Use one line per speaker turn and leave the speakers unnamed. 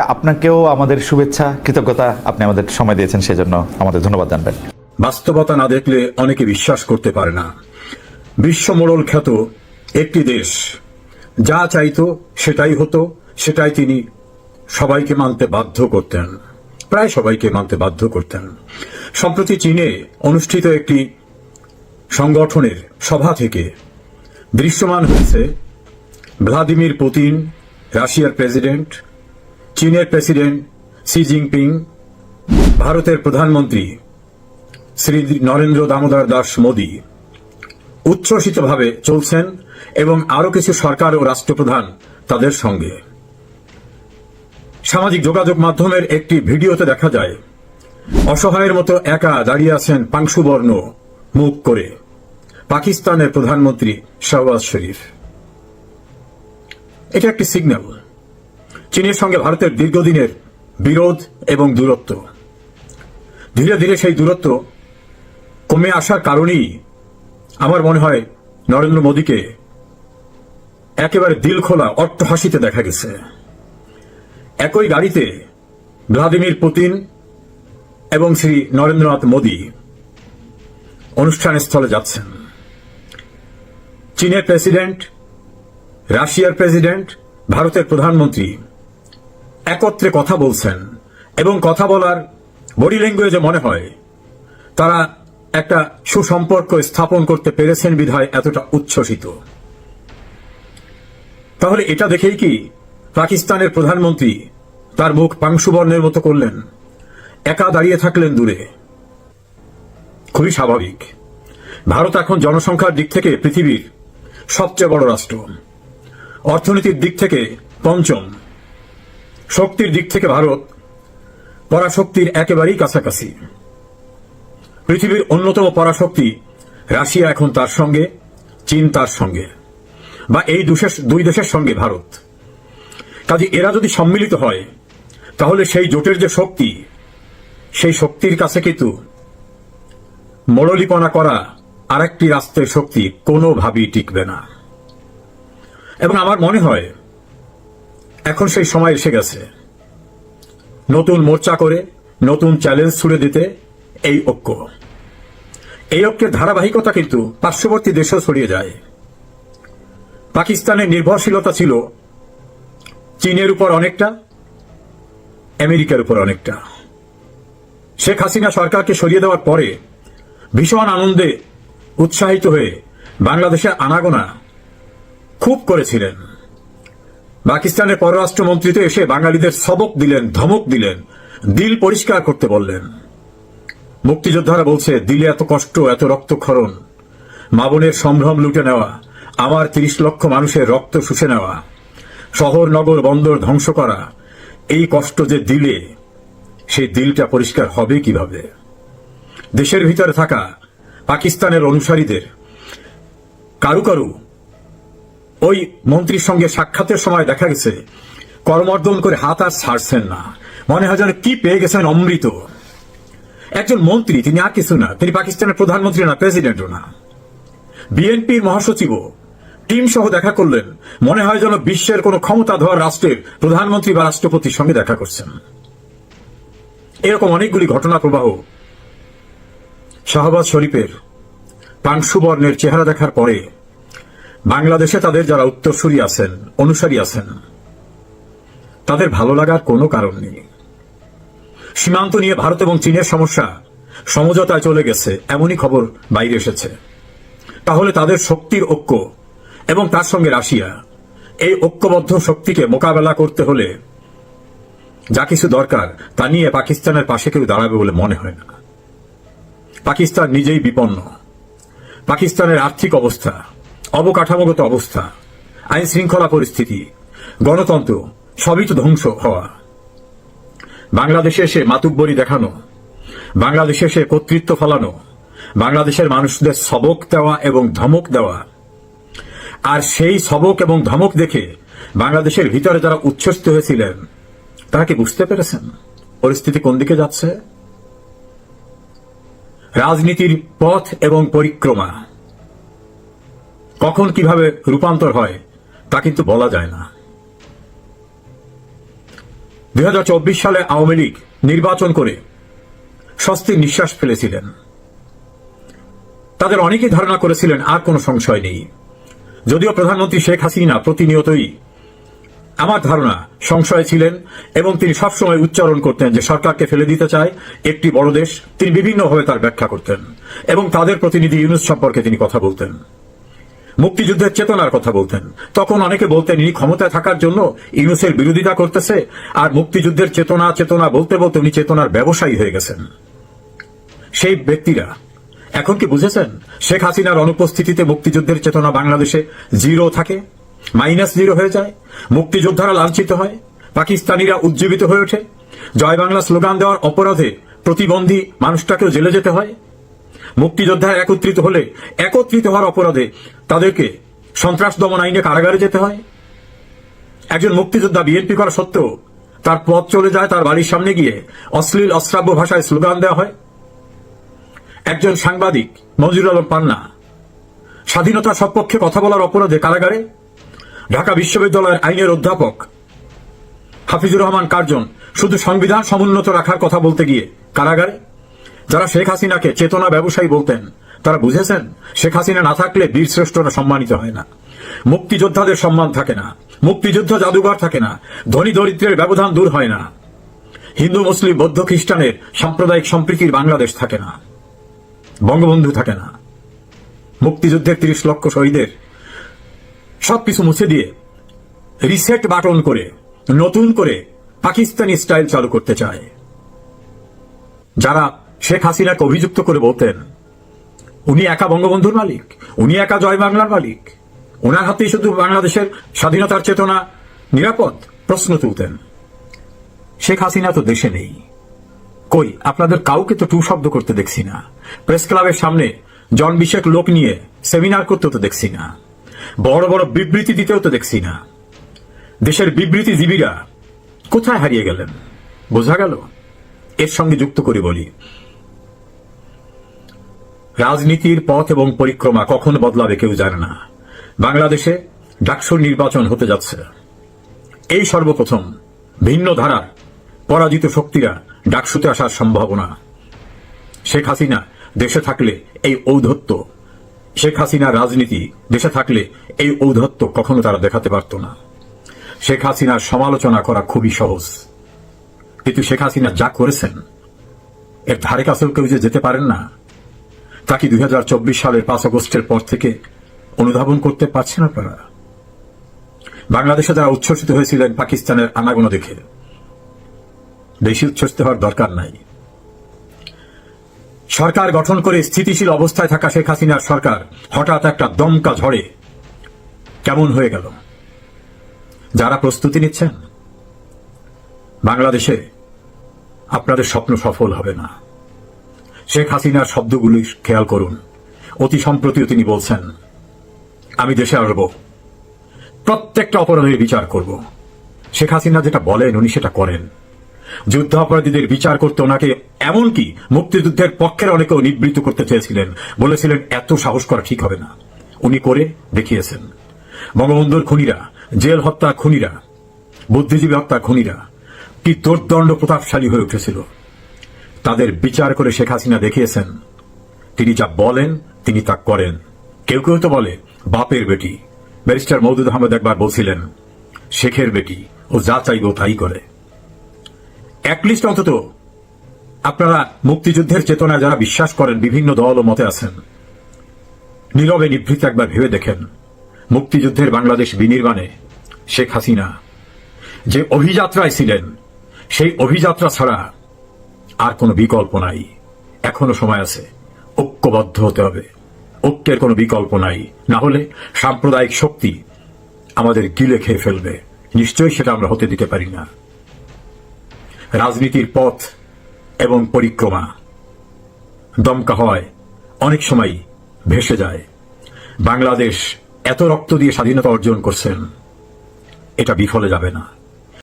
আপনাকেও আমাদের শুভেচ্ছা, কৃতজ্ঞতা আপনি আমাদের সময় দিয়েছেন, সেজন্য আমাদের ধন্যবাদ জানবেন।
বাস্তবতা না দেখলে অনেকে বিশ্বাস করতে পারে না। বিশ্ব মোড়ল খ্যাত একটি দেশ, যা চাইতো সেটাই হতো, সেটাই তিনি সবাইকে মানতে বাধ্য করতেন, প্রায় সবাইকে মানতে বাধ্য করতেন। সম্প্রতি চীনে অনুষ্ঠিত একটি সংগঠনের সভা থেকে দৃশ্যমান হয়েছে ভ্লাদিমির পুতিন, রাশিয়ার প্রেসিডেন্ট চীনের প্রেসিডেন্ট শি জিনপিং, ভারতের প্রধানমন্ত্রী শ্রী নরেন্দ্র দামোদর দাস মোদী উচ্ছ্বসিতভাবে চলছেন এবং আরও কিছু সরকার ও রাষ্ট্রপ্রধান তাদের সঙ্গে। সামাজিক যোগাযোগ মাধ্যমের একটি ভিডিওতে দেখা যায়, অসহায়ের মতো একা দাঁড়িয়ে আছেন পাংশুবর্ণ মুখ করে, পাকিস্তানের প্রধানমন্ত্রী শাহবাজ শরীফ। এটা একটি সিগন্যাল। চীনের সঙ্গে ভারতের দীর্ঘদিনের বিরোধ এবং দূরত্ব। ধীরে ধীরে সেই দূরত্ব কমে আসার কারণেই আমার মনে হয় নরেন্দ্র মোদীকে একেবারে দিল খোলা অট্টহাসিতে দেখা গেছে। একই গাড়িতে ভ্লাদিমির পুতিন এবং শ্রী নরেন্দ্রনাথ মোদী অনুষ্ঠান স্থলে যাচ্ছেন। চীনের প্রেসিডেন্ট, রাশিয়ার প্রেসিডেন্ট, ভারতের প্রধানমন্ত্রী একত্রে কথা বলছেন এবং কথা বলার বডি ল্যাঙ্গুয়েজে মনে হয় তারা একটা সুসম্পর্ক স্থাপন করতে পেরেছেন বিধায় এতটা উচ্ছ্বসিত। তাহলে এটা দেখেই কি পাকিস্তানের প্রধানমন্ত্রী তার মুখ পাংশুবর্ণের মতো করলেন, একা দাঁড়িয়ে থাকলেন দূরে। খুবই স্বাভাবিক। ভারত এখন জনসংখ্যার দিক থেকে পৃথিবীর সবচেয়ে বড় রাষ্ট্র। অর্থনীতির দিক থেকে পঞ্চম। শক্তির দিক থেকে ভারত পরাশক্তির একেবারেই কাছাকাছি। পৃথিবীর অন্যতম পরাশক্তি রাশিয়া এখন তার সঙ্গে, চীন তার সঙ্গে, বা এই দুই দেশের সঙ্গে ভারত। কাজে এরা যদি সম্মিলিত হয়, তাহলে সেই জোটের যে শক্তি, সেই শক্তির কাছে কিন্তু মরলিপনা করা আরেকটি রাষ্ট্রের শক্তি কোনোভাবেই টিকবে না। এবং আমার মনে হয় এখন সেই সময় এসে গেছে। নতুন মোর্চা করে, নতুন চ্যালেঞ্জ ছুড়ে দিতে এই ঐক্য। এই ঐক্যের ধারাবাহিকতা কিন্তু পার্শ্ববর্তী দেশেও ছড়িয়ে যায়। পাকিস্তানের নির্ভরশীলতা ছিল চীনের উপর অনেকটা, আমেরিকার উপর অনেকটা। শেখ হাসিনা সরকারকে সরিয়ে দেওয়ার পরে ভীষণ আনন্দে উৎসাহিত হয়ে বাংলাদেশের আনাগোনা খুব করেছিলেন। পাকিস্তানের পররাষ্ট্রমন্ত্রী তো এসে বাঙালিদের সবক দিলেন, ধমক দিলেন, দিল পরিষ্কার করতে বললেন। মুক্তিযোদ্ধারা বলছে, দিলে এত কষ্ট, এত রক্তক্ষরণ। মা বোনের সম্ভ্রম লুটে নেওয়া, আমার তিরিশ লক্ষ মানুষের রক্ত শুষে নেওয়া। শহর, নগর, বন্দর ধ্বংস করা, এই কষ্ট যে দিলে, সেই দিলটা পরিষ্কার হবে কীভাবে? দেশের ভিতরে থাকা পাকিস্তানের অনুসারীদের কারু কারু ওই মন্ত্রীর সঙ্গে সাক্ষাতের সময় দেখা গেছে, করমর্দন করে হাত আর ছাড়ছেন না। মনে হয় যেন কি পেয়ে গেছেন অমৃত। একজন মন্ত্রী, তিনি আর কিছু না, তিনি পাকিস্তানের প্রধানমন্ত্রী না, প্রেসিডেন্টও না। বিএনপির মহাসচিবও টিম সহ দেখা করলেন, মনে হয় যেন বিশ্বের কোন ক্ষমতাধর রাষ্ট্রের প্রধানমন্ত্রী বা রাষ্ট্রপতির সঙ্গে দেখা করছেন। এরকম অনেকগুলি ঘটনা প্রবাহ শাহবাজ শরীফের পাংশুবর্ণের চেহারা দেখার পরে বাংলাদেশে তাদের যারা উত্তরসূরি আছেন, অনুসারী আছেন, তাদের ভালো লাগার কোনো কারণ নেই। সীমান্ত নিয়ে ভারত এবং চীনের সমস্যা সমঝোতায় চলে গেছে, এমনই খবর বাইরে এসেছে। তাহলে তাদের শক্তির ঐক্য এবং তার সঙ্গে রাশিয়া, এই ঐক্যবদ্ধ শক্তিকে মোকাবেলা করতে হলে যা কিছু দরকার তা নিয়ে পাকিস্তানের পাশে কেউ দাঁড়াবে বলে মনে হয় না। পাকিস্তান নিজেই বিপন্ন। পাকিস্তানের আর্থিক অবস্থা অবকাঠামোগত অবস্থা, আইন শৃঙ্খলা পরিস্থিতি, গণতন্ত্র, সবই তো ধ্বংস হওয়া। বাংলাদেশে এসে মাতুব্বরি দেখানো, বাংলাদেশে এসে কর্তৃত্ব ফলানো, বাংলাদেশের মানুষদের সবক দেওয়া এবং ধমক দেওয়া। আর সেই সবক এবং ধমক দেখে বাংলাদেশের ভিতরে যারা উচ্ছ্বসিত হয়েছিলেন, তারা কি বুঝতে পেরেছেন পরিস্থিতি কোন দিকে যাচ্ছে? রাজনীতির পথ এবং পরিক্রমা। কখন কীভাবে রূপান্তর হয়, তা কিন্তু বলা যায় না। দু হাজার চব্বিশ সালে আওয়ামী লীগ নির্বাচন করে স্বস্তির নিঃশ্বাস ফেলেছিলেন। তাদের অনেকেই ধারণা করেছিলেন, আর কোনো সংশয় নেই। যদিও প্রধানমন্ত্রী শেখ হাসিনা প্রতিনিয়তই আমার ধারণা সংশয় ছিলেন এবং তিনি সবসময় উচ্চারণ করতেন যে সরকারকে ফেলে দিতে চায় একটি বড় দেশ। তিনি বিভিন্নভাবে তার ব্যাখ্যা করতেন এবং তাদের প্রতিনিধি ইউনুস সম্পর্কে তিনি কথা বলতেন। মুক্তিযুদ্ধের চেতনার কথা বলতেন। তখন অনেকে বলতেন, ইনি ক্ষমতায় থাকার জন্য ইউনুসের বিরোধিতা করতেছে, আর মুক্তিযুদ্ধের চেতনা চেতনা বলতে বলতে উনি চেতনার ব্যবসায়ী হয়ে গেছেন। সেই ব্যক্তিরা, এখন কি বুঝেছেন? শেখ হাসিনার অনুপস্থিতিতে মুক্তিযুদ্ধের চেতনা বাংলাদেশে জিরো থাকে, মাইনাস জিরো হয়ে যায়, মুক্তিযোদ্ধারা লাঞ্ছিত হয়, পাকিস্তানিরা উজ্জীবিত হয়ে ওঠে। জয় বাংলা স্লোগান দেওয়ার অপরাধে প্রতিবন্ধী মানুষটাকেও জেলে যেতে হয় মুক্তিযোদ্ধারা একত্রিত হলে, একত্রিত হওয়ার অপরাধে তাদেরকে সন্ত্রাস দমন আইনে কারাগারে যেতে হয়। একজন মুক্তিযোদ্ধা বিএনপি করা সত্ত্বেও তার পথ চলে যায়, তার বাড়ির সামনে গিয়ে অশ্লীল, অশ্রাব্য ভাষায় স্লোগান দেওয়া হয়। একজন সাংবাদিক মঞ্জুর আলম পান্না, স্বাধীনতার সপক্ষে কথা বলার অপরাধে কারাগারে, ঢাকা বিশ্ববিদ্যালয়ের আইনের অধ্যাপক হাফিজুর রহমান কার্জন শুধু সংবিধান সমুন্নত রাখার কথা বলতে গিয়ে কারাগারে। যারা শেখ হাসিনাকে চেতনা ব্যবসায়ী বলতেন, তারা বুঝেছেন, শেখ হাসিনা না থাকলে বীর শ্রেষ্ঠরা সম্মানিত হয় না। মুক্তিযোদ্ধাদের সম্মান থাকে না, মুক্তিযুদ্ধ জাদুঘর থাকে না, ধনী দরিদ্রের ব্যবধান দূর হয় না। হিন্দু, মুসলিম, বৌদ্ধ, খ্রিস্টানের সাম্প্রদায়িক সম্প্রীতির বাংলাদেশ থাকে না, বঙ্গবন্ধু থাকে না। মুক্তিযুদ্ধের তিরিশ লক্ষ শহীদের সবকিছু মুছে দিয়ে রিসেট বাটন করে, নতুন করে পাকিস্তানি স্টাইল চালু করতে চায়। যারা শেখ হাসিনাকে অভিযুক্ত করে বলতেন, উনি একা বঙ্গবন্ধুর মালিক, উনি একা জয় বাংলার মালিক। ওনার হাতেই শুধু বাংলাদেশের স্বাধীনতার চেতনা। নিরাপদ প্রশ্ন তুলতেন। শেখ হাসিনা তো দেশে নেই। কই, আপনাদের কাউকে তো টু শব্দ করতে দেখছি না। প্রেস ক্লাবের সামনে জন বিশেক লোক নিয়ে সেমিনার করতে তো দেখছি না। বড় বড় বিবৃতি দিতেও তো দেখছি না। দেশের বিবৃতিজীবীরা কোথায় হারিয়ে গেলেন? বোঝা গেল? এর সঙ্গে যুক্ত করে বলি। রাজনীতির পথ এবং পরিক্রমা কখন বদলাবে কেউ জানে না। বাংলাদেশে ডাকসুর নির্বাচন হতে যাচ্ছে। এই সর্বপ্রথম ভিন্ন ধারার পরাজিত শক্তিরা ডাকসুতে আসার সম্ভাবনা। শেখ হাসিনা দেশে থাকলে এই ঔদ্ধত্য, শেখ হাসিনার রাজনীতি দেশে থাকলে এই ঔদ্ধত্য কখনো তারা দেখাতে পারত না। শেখ হাসিনার সমালোচনা করা খুবই সহজ। কিন্তু শেখ হাসিনা যা করেছেন, এর ধারে কাছেও কেউ যে যেতে পারেন না। তা কি দুই সালের পাঁচ আগস্টের পর থেকে অনুধাবন করতে পারছেন আপনারা? বাংলাদেশে যারা উচ্ছ্বসিত হয়েছিলেন, পাকিস্তানের আনাগোনা দেখে। বেশি উচ্ছ্বসিত হওয়ার দরকার নাই। সরকার গঠন করে স্থিতিশীল অবস্থায় থাকা শেখ হাসিনার সরকার হঠাৎ একটা দমকা ঝড়ে কেমন হয়ে গেল? যারা প্রস্তুতি নিচ্ছেন, বাংলাদেশে আপনাদের স্বপ্ন সফল হবে না। শেখ হাসিনার শব্দগুলি খেয়াল করুন। অতি সম্প্রতিও তিনি বলছেন, আমি দেশে আসব। প্রত্যেকটা অপরাধের বিচার করব। শেখ হাসিনা যেটা বলেন, উনি সেটা করেন। যুদ্ধ অপরাধীদের বিচার করতে ওনাকে এমনকি মুক্তিযুদ্ধের পক্ষের অনেকেও নিবৃত্ত করতে চেয়েছিলেন। বলেছিলেন, এত সাহস করা ঠিক হবে না। উনি করে দেখিয়েছেন। বঙ্গবন্ধুর খুনিরা, জেল হত্যা খুনিরা, বুদ্ধিজীবী হত্যা খুনিরা, কি দুর্দণ্ড প্রতাপশালী হয়ে উঠেছিল। তাদের বিচার করে শেখ হাসিনা দেখিয়েছেন। তিনি যা বলেন, তিনি তা করেন। কেউ কেউ তো বলে, বাপের বেটি। ব্যারিস্টার মৌদুদ আহমেদ একবার বলছিলেন, শেখের বেটি, ও যা চাইব তাই করে। একলিস্ট অন্তত, আপনারা মুক্তিযুদ্ধের চেতনায় যারা বিশ্বাস করেন, বিভিন্ন দল ও মতে আছেন। নীরবে নিভৃত একবার ভেবে দেখেন, মুক্তিযুদ্ধের বাংলাদেশ বিনির্মাণে শেখ হাসিনা যে অভিযাত্রায় ছিলেন, সেই অভিযাত্রা ছাড়া আর কোনো বিকল্প নাই। এখনও সময় আছে। ঐক্যবদ্ধ হতে হবে। ঐক্যের কোনো বিকল্প নাই। না হলে সাম্প্রদায়িক শক্তি আমাদের গিলে খেয়ে ফেলবে। নিশ্চয়ই সেটা আমরা হতে দিতে পারি না। রাজনীতির পথ এবং পরিক্রমা দমকা হয়, অনেক সময় ভেসে যায়। বাংলাদেশ এত রক্ত দিয়ে স্বাধীনতা অর্জন করছেন, এটা বিফলে যাবে না।